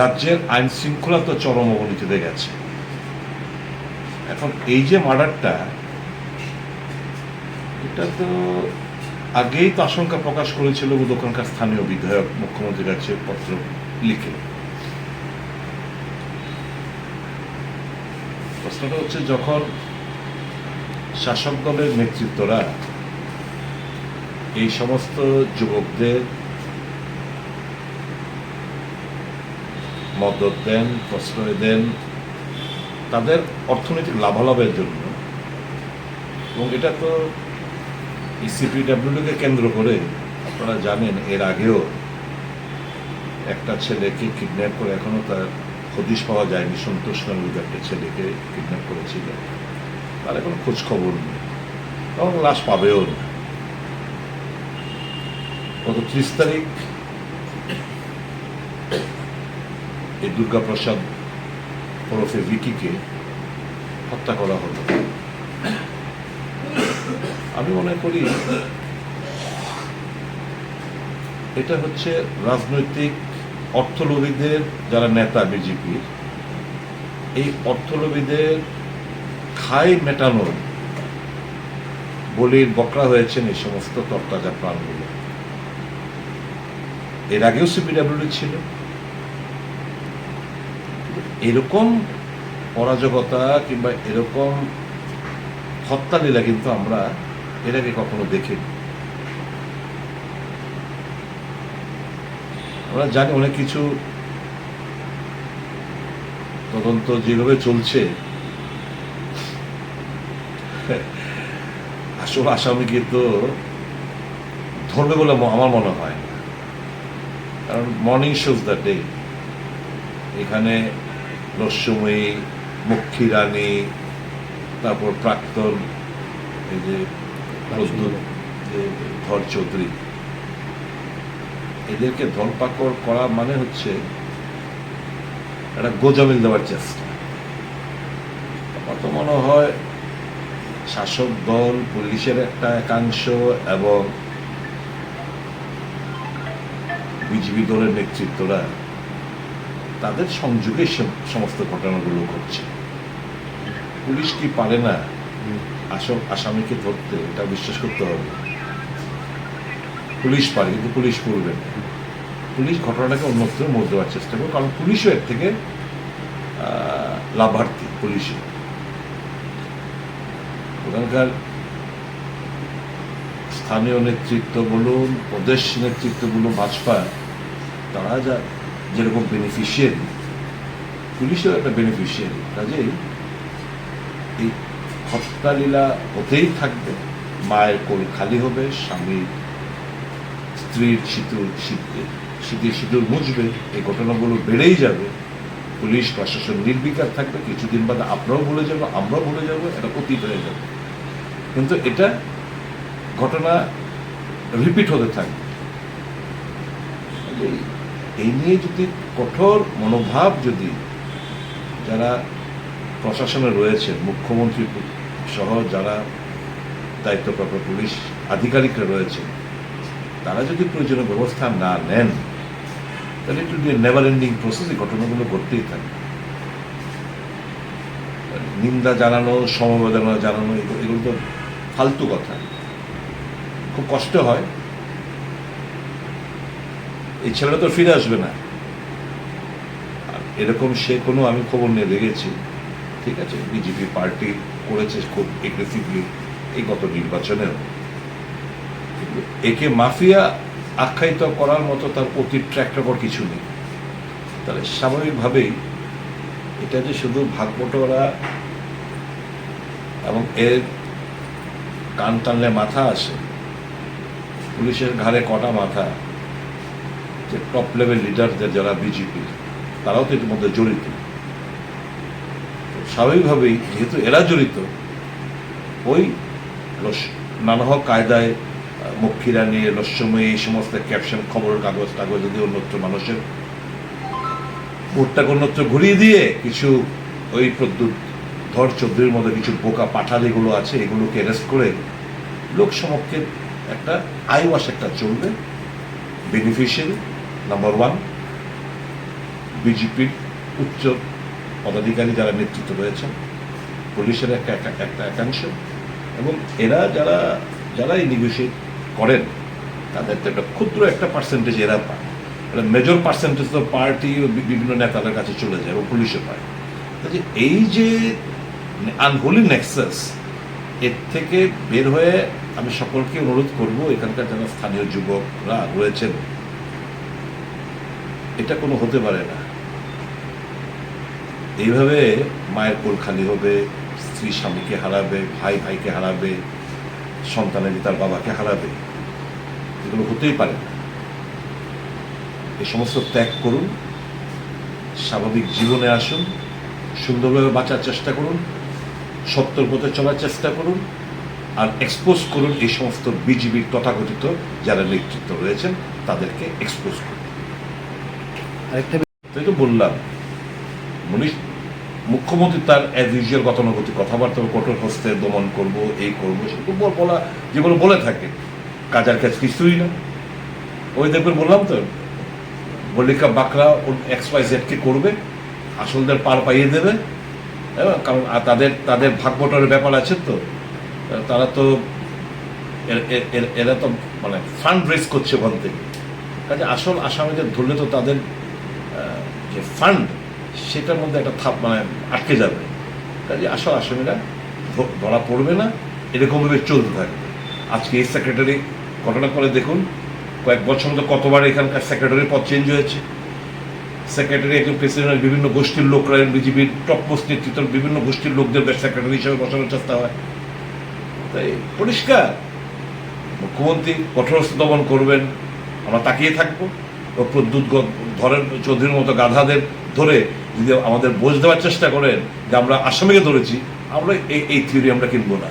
রাজ্যের আইন শৃঙ্খলা তো চরম অবনতিতে গেছে। এখন এই যে মার্ডারটা, এটা তো আগেই তো আশঙ্কা প্রকাশ করেছিল ওখানকার স্থানীয় বিধায়ক মুখ্যমন্ত্রীর কাছে পত্র লিখে। প্রশ্নটা হচ্ছে, যখন শাসক দলের নেতৃত্বরা এই সমস্ত যুবকদের মদত দেন, প্রশ্রয় দেন, তাদের অর্থনৈতিক লাভালাভের জন্য। এবং এটা তো ইসিপিডাব্লিউকে কেন্দ্র করে আপনারা জানেন, এর আগেও একটা ছেলেকে কিডন্যাপ করে এখনও তার হদিশ পাওয়া যায়নি। সন্তোষ নামের একটা ছেলেকে কিডন্যাপ করেছিল। তার এখন খোঁজ খবর নেই। এবং লাশ পাবেও না। গত ত্রিশ তারিখ এই দুর্গাপ্রসাদ ওরফে ভিকিকে হত্যা করা হলো। আমি মনে করি এটা হচ্ছে রাজনৈতিক অর্থলোভীদের যারা নেতা বিজেপির, এই অর্থলোভীদের খাই মেটানোর বলির বকরা হয়েছেন এই সমস্ত তরতাজা প্রাণগুলো। এর আগেও সিপিডাব্লিউ ছিল। এরকম অরাজকতা কিংবা এরকম হত্যা লীলা কিন্তু আমরা এর আগে কখনো দেখিনি। আমরা জানি অনেক কিছু তদন্ত যেভাবে চলছে, আসল আসামি কিন্তু ধরবে বলে আমার মনে হয় কারণ মর্নিং শোজ দ্য ডে এখানে রস্যময়ী মক্ষী রানী তারপর প্রাক্তন এই যে ধর চৌধুরী। এদেরকে ধরপাকড় করা মানে হচ্ছে একটা গোজামিল দেওয়ার চেষ্টা। আমার তো মনে হয় শাসক দল পুলিশের একটা একাংশ এবং বিজেপি দলের নেতৃত্বরা তাদের সংযোগে সমস্ত ঘটনাগুলো ঘটছে। পুলিশ কি পারে না? আসল আসামিকে ধরতে, এটা বিশ্বাস করতে হবে পুলিশ পারে, কিন্তু পুলিশ করবে না। পুলিশ ঘটনাটাকে অন্যত্র মোড় দেওয়ার চেষ্টা করবে, কারণ পুলিশও এর থেকে লাভার্থী পুলিশও ওখানকার স্থানীয় নেতৃত্ব বলুন, প্রদেশ নেতৃত্ব বলুন ভাজপা, তারা যা যেরকম বেনিফিশিয়ারি পুলিশও একটা বেনিফিশিয়ারি কাজেই এই হত্যালীলা হতেই থাকবে। মায়ের কোল খালি হবে, স্বামী স্ত্রীর সিঁদুর শীতে শীতের সিঁদুর মুছবে, এই ঘটনাগুলো বেড়েই যাবে। পুলিশ, প্রশাসন নির্বিকার থাকবে, কিছুদিন বাদে আপনারাও ভুলে যাব, আমরাও ভুলে যাব, এটা অতীত হয়ে যাবে। কিন্তু এটা ঘটনা রিপিট হতে থাকবে। এই নিয়ে যদি কঠোর মনোভাব যদি যারা প্রশাসনে রয়েছে মুখ্যমন্ত্রী সহ যারা দায়িত্বপ্রাপ্ত পুলিশ আধিকারিকরা রয়েছে তারা যদি প্রয়োজনীয় ব্যবস্থা না নেন, তাহলে একটু নেভার এন্ডিং প্রসেস ঘটনাগুলো ঘটতেই থাকে নিন্দা জানানো, সমবেদনা জানানো এগুলো তো ফালতু কথা। খুব কষ্ট হয়। এই ছেলেটা তো ফিরে আসবে না। এরকম সে কোনো আমি খবর নিয়ে দেখেছি, ঠিক আছে? বিজেপি পার্টি করেছে খুব এগ্রেসিভলি এই গত নির্বাচনেও। একে মাফিয়া আখ্যায়িত করার মতো তার অতীত ট্র্যাক রেকর্ড কিছু নেই। তাহলে স্বাভাবিকভাবেই এটা যে শুধু ভাগবটোরা এবং এর কান টানলে মাথা আসে, পুলিশের ঘাড়ে কটা মাথা যে টপ লেভেল লিডারদের যারা বিজেপি তারাও তো এর মধ্যে জড়িত স্বাভাবিকভাবেই যেহেতু এরা জড়িত, ওই নানা হোক কায়দায় মক্ষীরা নিয়ে রস্যময়ী এই সমস্ত ক্যাপশন খবরের কাগজ, টাগজ যদি অন্যত্র মানুষের ভোটটাকে অন্যত্র ঘুরিয়ে দিয়ে কিছু ওই প্রদ্যুৎ ধর চৌধুরীর মধ্যে কিছু বোকা পাঠা যেগুলো আছে, এগুলোকে অ্যারেস্ট করে লোক সমক্ষে একটা আইওয়াস একটা চলবে বেনিফিশিয়ারি নাম্বার ওয়ান বিজেপির উচ্চ পদাধিকারী যারা নেতৃত্ব রয়েছেন, পুলিশের একটা একটা একাংশ, এবং এরা যারা যারা এই নেগোসিয়েট করেন, তাদের তো একটা ক্ষুদ্র একটা পার্সেন্টেজ এরা পায়। মেজর পার্সেন্টেজ তো পার্টি বিভিন্ন নেতাদের কাছে চলে যায় এবং পুলিশও পায়। কাজে এই যে আনহোলি নেক্সাস এর থেকে বের হয়ে আমি সকলকে অনুরোধ করব, এখানকার যারা স্থানীয় যুবকরা রয়েছেন এটা কোনো হতে পারে না। এইভাবে মায়ের কোল খালি হবে, স্ত্রী স্বামীকে হারাবে, ভাই ভাইকে হারাবে, সন্তানের তার বাবাকে হারাবে, এগুলো হতেই পারে না। এ সমস্ত ত্যাগ করুন, স্বাভাবিক জীবনে আসুন, সুন্দরভাবে বাঁচার চেষ্টা করুন, সত্যর পথে চলার চেষ্টা করুন, আর এক্সপোজ করুন এই সমস্ত বিজিবির তথাকথিত যারা নেতৃত্ব রয়েছেন, তাদেরকে এক্সপোজ করুন। আরেকটা তাই তো বললাম। মনীষ মুখ্যমন্ত্রী তার অ্যাজ ইউজুয়াল গতানুগতিক কথাবার্তা কঠোর হস্তে দমন করব এই করব সেগুলো বলা যেগুলো বলে থাকে। কাজার কাজ কিছুই না। ওই দেখবেন বললাম তো মল্লিকা বাকরা এক্স ওয়াই জেডকে করবে আসলদের পার পাইয়ে দেবে। হ্যাঁ, কারণ আর তাদের তাদের ভাগ বটরের ব্যাপার আছে তো। তারা তো এর- তো মানে ফান্ড রেজ করছে ওখান থেকে। কাজে আসল আসামিদের ধরলে তো তাদের যে ফান্ড সেটার মধ্যে একটা থাপ মানে আটকে যাবে। কাজে আসল আসামিরা ধরা পড়বে না, এরকমভাবে চলতে থাকবে। আজকে এই সেক্রেটারি ঘটনা করে দেখুন, কয়েক বছর মধ্যে কতবার এখানকার সেক্রেটারির পদ চেঞ্জ হয়েছে। সেক্রেটারি একজন প্রেসিডেন্টের বিভিন্ন গোষ্ঠীর লোকরা বিজেপির টপ মোস্ট নেতৃত্বের বিভিন্ন গোষ্ঠীর লোকদের সেক্রেটারি হিসেবে বসানোর চেষ্টা হয়। তাই পরিষ্কার। মুখ্যমন্ত্রী কঠোরস্থ দমন করবেন, আমরা তাকিয়ে থাকব। প্রদ্যুৎ ধরেন চৌধুরীর মতো গাধাদের ধরে যদি আমাদের বোঝ দেওয়ার চেষ্টা করেন যে আমরা আসামিকে ধরেছি, আমরা এই থিওরি আমরা কিনবো না।